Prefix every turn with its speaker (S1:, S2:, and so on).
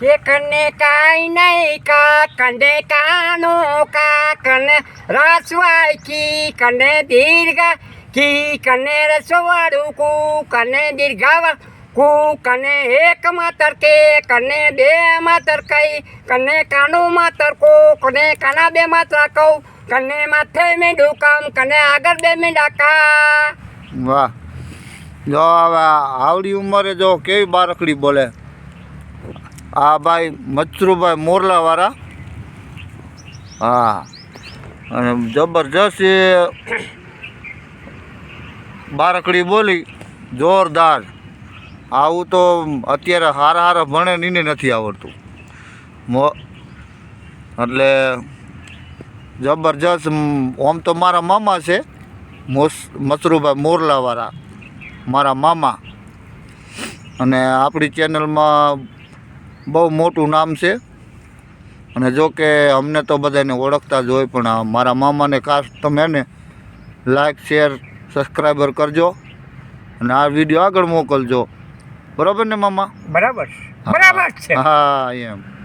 S1: કે કને કાઈ નહીં કા કંડે કાનો કા કને રાસવાય કી કને દીર્ઘ કી કને રસવાડું કુ કને દીર્ઘાવા કુ કને એક માતર કે કને બે માતર કઈ, કને કાનો માતર કો કને કાના બે માત્ર કઉ, કને માથે મેં ડુકામ કને આગળ બે મેં ડાકા
S2: વાહ. જો હવે આવડી ઉંમરે જો કેવી બારકડી બોલે. આ ભાઈ મચરુભાઈ મોરલાવાળા. હા. અને જબરજસ્ત એ બારકડી બોલી, જોરદાર. આવું તો અત્યારે હારા હારા ભણે ને નથી આવડતું. મો એટલે જબરજસ્ત આમ તો મારા મામા છે, મોસ મસરૂભાઈ મોરલાવાળા, મારા મામા. અને આપણી ચેનલમાં બહુ મોટું નામ છે. અને જો કે અમને તો બધાને ઓળખતા જ હોય પણ મારા મામાને ખાસ તમે ને લાઈક શેર સબસ્ક્રાઈબર કરજો. અને આ વીડિયો આગળ મોકલજો. બરાબર ને મામા?
S1: બરાબર. બરાબર છે.
S2: હા એમ.